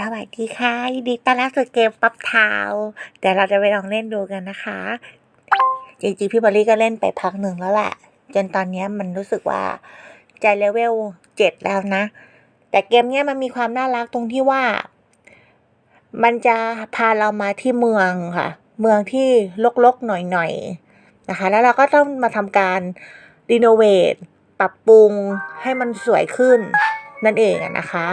สวัสดีค่ะยินดีต้อนรับสู่เกมปั๊บเท้าเดี๋ยวเราจะไปลองเล่นดูกันนะคะ จริงๆพี่บอลลี่ก็เล่นไปพักหนึ่งแล้วแหละ จนตอนนี้มันรู้สึกว่าใจเลเวลเจ็ดแล้วนะ แต่เกมเนี้ยมันมีความน่ารักตรงที่ว่า มันจะพาเรามาที่เมืองค่ะ เมืองที่ลกๆหน่อยๆนะคะ แล้วเราก็ต้องมาทำการรีโนเวทปรับปรุงให้มันสวยขึ้นนั่นเองนะคะ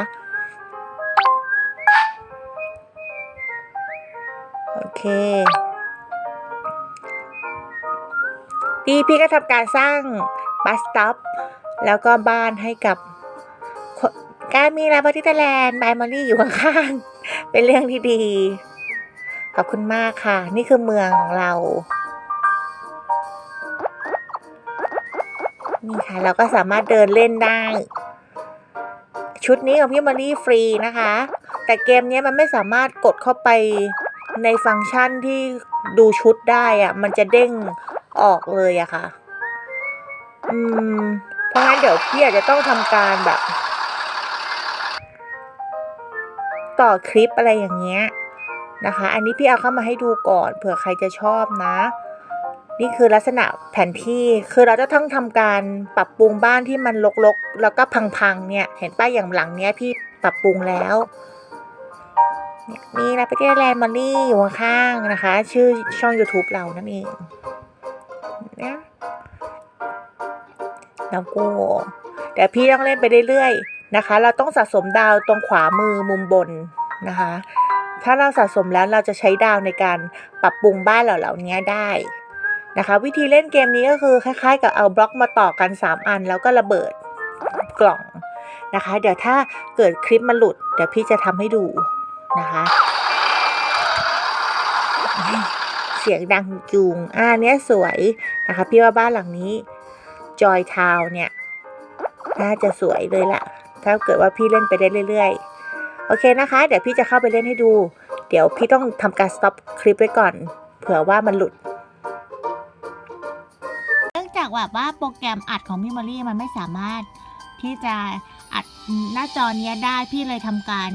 โอเค พี่พี่ก็ทำการสร้างบัสต็อปแล้วก็บ้านให้กับการมีลาบาติเตอร์แลนด์บายมอรี่อยู่ข้างๆ เป็นเรื่องที่ดี ขอบคุณมากค่ะ นี่คือเมืองของเรา นี่ค่ะ เราก็สามารถเดินเล่นได้ ชุดนี้ของพี่มารี่ฟรีนะคะ แต่เกมนี้มันไม่สามารถกดเข้าไป ในฟังก์ชันที่ดูชุดได้อะมันจะเด้งออกเลยอะค่ะ อืม เพราะงั้นเดี๋ยวพี่อาจจะต้องทำการแบบ ต่อคลิปอะไรอย่างเงี้ยนะคะ อันนี้พี่เอาเข้ามาให้ดูก่อนเผื่อใครจะชอบนะ นี่คือลักษณะแผนที่คือเราจะต้องทำการปรับปรุงบ้านที่มันรกๆ แล้วก็พังๆเนี่ย เห็นป้ายอย่างหลังเนี้ยพี่ปรับปรุงแล้ว นี่ยมีนะไปที่แลนด์มอลลี่อยู่ข้างๆนะคะ ชื่อช่อง YouTube เรานั่นเองนะแล้วก็เดี๋ยวพี่ต้องเล่นไปเรื่อยๆนะคะ เราต้องสะสมดาวตรงขวามือมุมบนนะคะ ถ้าเราสะสมแล้วเราจะใช้ดาวในการปรับปรุงบ้านเหล่านี้ได้นะคะ วิธีเล่นเกมนี้ก็คือคล้ายๆ กับเอาบล็อกมาต่อกัน 3 อันแล้วก็ระเบิดกล่องนะคะ เดี๋ยวถ้าเกิดคลิปมันหลุด เดี๋ยวพี่จะทำให้ดู นะคะ เสียงดังจูงอ่าเนี้ยสวยนะคะ พี่ว่าบ้านหลังนี้จอยทาวเนี่ย น่าจะสวยเลยล่ะ ถ้าเกิดว่าพี่เล่นไปได้เรื่อยๆ โอเคนะคะ เดี๋ยวพี่จะเข้าไปเล่นให้ดู เดี๋ยวพี่ต้องทำการ stop คลิปไว้ก่อน เผื่อว่ามันหลุดเนื่องจากแบบว่าโปรแกรมอัดของพี่มอรี่มันไม่สามารถที่จะอัดหน้าจอเนี้ยได้พี่เลยทำการ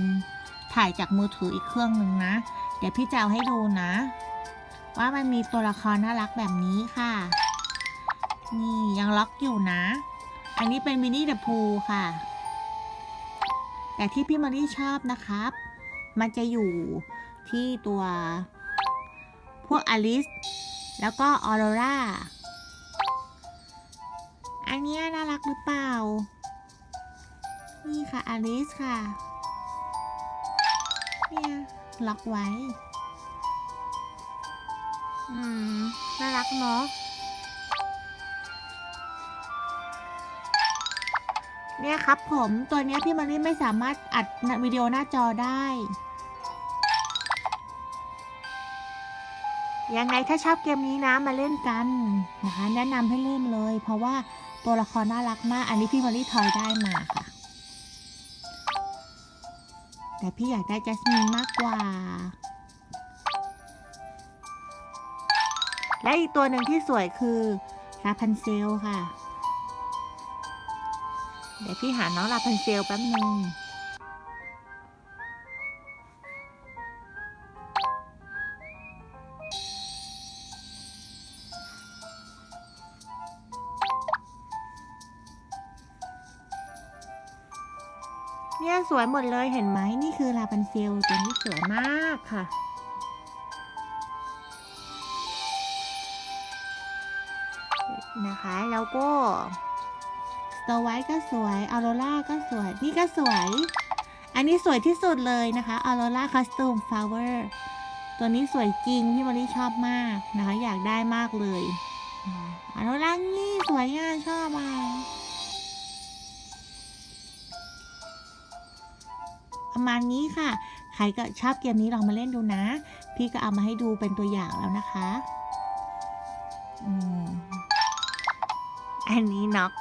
ถ่ายจากมือถืออีกเครื่องหนึ่งนะ เดี๋ยวพี่จะเอาให้ดูนะ ว่ามันมีตัวละครน่ารักแบบนี้ค่ะ นี่ยังล็อกอยู่นะ อันนี้เป็นมินิเดอะพูค่ะ แต่ที่พี่มอรี่ชอบนะครับ มันจะอยู่ที่ตัวพวกอลิสแล้วก็ออโรราอันนี้น่ารักหรือเปล่า นี่ค่ะอลิสค่ะ เนี่ยล็อกไว้ อืม น่ารักเนาะ เนี่ยครับผมตัวเนี้ยพี่มารีไม่สามารถอัดวิดีโอหน้าจอได้ ยังไงถ้าชอบเกมนี้นะมาเล่นกันนะคะแนะนำให้เล่นเลย เพราะว่าตัวละครน่ารักมาก อันนี้พี่มารีทอยได้มาค่ะ แต่พี่อยากได้จัสมินมากกว่า และอีกตัวหนึ่งที่สวยคือลาพันเซลค่ะ เดี๋ยวพี่หาน้องลาพันเซลแป๊บนึง สวยหมดเลยเห็นไหมนี่คือลาพันเซลตัวนี้สวยมากค่ะนะคะแล้วก็สโตไวท์ก็สวยออโรราก็สวย นี่ก็สวย อันนี้สวยที่สุดเลยนะคะออโรราคัสตูมฟลาวเวอร์ตัวนี้สวยจริง พี่มอรี่ชอบมากนะคะ อยากได้มากเลยออโรรานี่สวยงามชอบมาก ประมาณนี้ค่ะ ใครก็ชอบเกมนี้ลองมาเล่นดูนะ พี่ก็เอามาให้ดูเป็นตัวอย่างแล้วนะคะอันนี้น็อก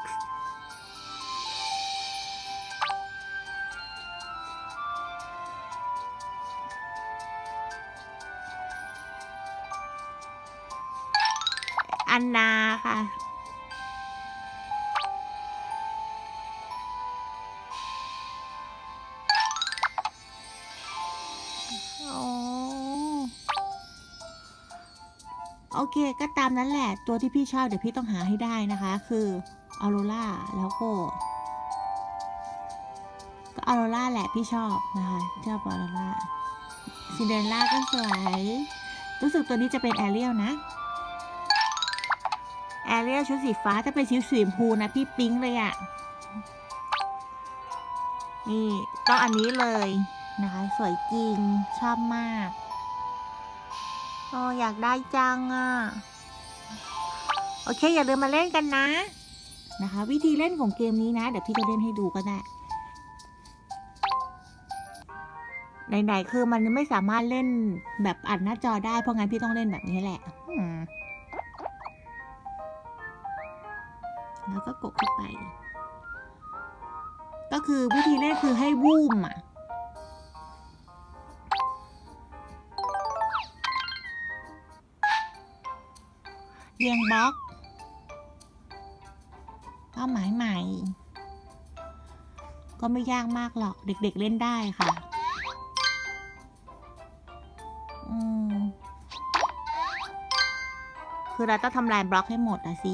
อันนาค่ะ โอเค ก็ตามนั้นแหละ ตัวที่พี่ชอบเดี๋ยวพี่ต้องหาให้ได้นะคะ คือออโรราแล้วก็ก็ออโรราแหละพี่ชอบนะคะชอบออโรราซินเดอเรลล่าก็สวยรู้สึกตัวนี้จะเป็นแอเรียลนะแอเรียลชุดสีฟ้าถ้าเป็นชุดสีชมพูนะพี่ปิ๊งเลยอะนี่ต้องอันนี้เลยนะคะ สวยจริงชอบมาก โอ้อยากได้จังอะโอเค อย่าลืมมาเล่นกันนะ นะคะ วิธีเล่นของเกมนี้นะ เดี๋ยวพี่จะเล่นให้ดูก็ได้ไหนๆคือมันไม่สามารถเล่นแบบอัดหน้าจอได้ เพราะงั้นพี่ต้องเล่นแบบนี้แหละแล้วก็กดเข้าไป ก็คือวิธีเล่นคือให้วูมอะ รียงบล็อกเป้าหมายใหม่ ก็ไม่ยากมากหรอกเด็กๆเล่นได้ค่ะคือเราต้องทำลายบล็อกให้หมดอะสิ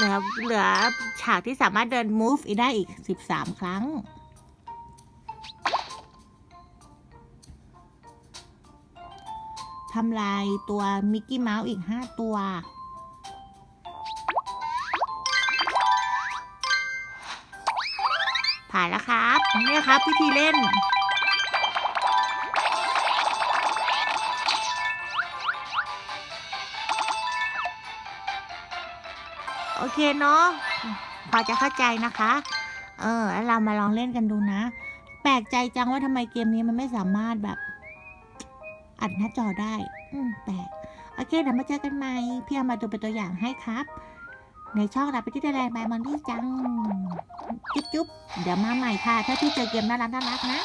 เหลือเหลือฉากที่สามารถเดิน move อีกได้อีก 13 ครั้ง ทำลายตัวมิกกี้เมาส์อีก 5 ตัว ผ่านแล้วครับ นี่ครับวิธีเล่น โอเคเนาะพอจะเข้าใจนะคะ เออแล้วเรามาลองเล่นกันดูนะ แปลกใจจังว่าทำไมเกมนี้มันไม่สามารถแบบ อัดหน้าจอได้ อืมแปลกโอเคเดี๋ยวมาเจอกันใหม่พี่เอามาดูเป็นตัวอย่างให้ครับ ในช่องรับไปที่ไทยแลนด์บายมอนดี้จัง จุ๊บจุ๊บเดี๋ยวมาใหม่ค่ะ ถ้าพี่เจอเกมน่ารักน่ารักนะ